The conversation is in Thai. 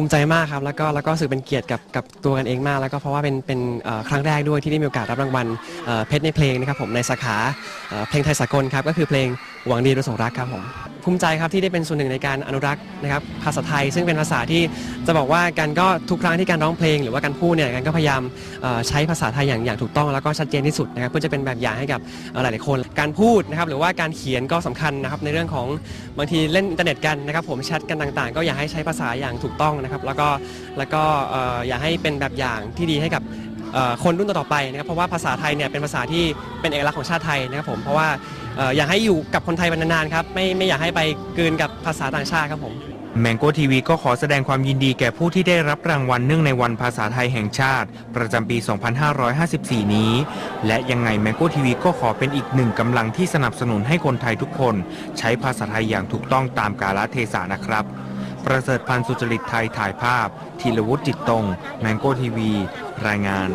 ภูมิใจมากครับ แล้วก็แล้วก็รู้สึกเป็นเกียรติกับกับตัวกันเองมาก แล้วก็เพราะว่าเป็นเป็นเอ่อครั้งแรกด้วยที่ได้มีโอกาสรับรางวัลเอ่อเพชรในเพลงนะครับผมในสาขาเอ่อเพลงไทยสากลครับก็คือเพลงหวังดีโดยสงรักครับผม ภูมิใจครับที่ได้เป็นส่วนหนึ่งในการอนุรักษ์นะครับภาษาไทย ซึ่งเป็นภาษาที่จะบอกว่ากันก็ทุกครั้งที่การร้องเพลง หรือว่าการพูดเนี่ยกันก็พยายามเอ่อใช้ภาษาไทยอย่างอย่างถูกต้องแล้วก็ชัดเจนที่สุดนะครับเพื่อจะเป็นแบบอย่างให้กับเอ่อหลายๆคน การพูดนะครับหรือว่าการเขียนก็สำคัญนะครับในเรื่องของบางทีเล่นอินเทอร์เน็ตกันนะครับผมแชทกันต่างๆ ก็อยากให้ใช้ภาษาอย่างถูกต้องนะครับแล้วก็แล้วก็เอ่ออยากให้เป็นแบบอย่างที่ดีให้กับ เอ่อคนรุ่นต่อๆไปนะครับเพราะว่าภาษาไทยเนี่ยเป็นภาษาที่เป็นเอกลักษณ์ของชาติไทยนะครับผมเพราะว่า เอ่ออยากให้อยู่กับคนไทยเป็นนานๆครับไม่ไม่อยากให้ไปกลืนกับภาษาต่างชาติครับผม แมงโก้ทีวีก็ขอแสดงความยินดีแก่ผู้ที่ได้รับรางวัลเนื่องในวันภาษาไทยแห่งชาติ ประจำปี 2554 นี้ และยังไงแมงโก้ทีวีก็ขอเป็นอีกหนึ่งกำลังที่สนับสนุนให้คนไทยทุกคน ใช้ภาษาไทยอย่างถูกต้องตามกาลเทศะนะครับ ประเสริฐพันธ์สุจริตไทยถ่ายภาพธีรวุฒิจิตตรงแมงโก้ทีวี รายงาน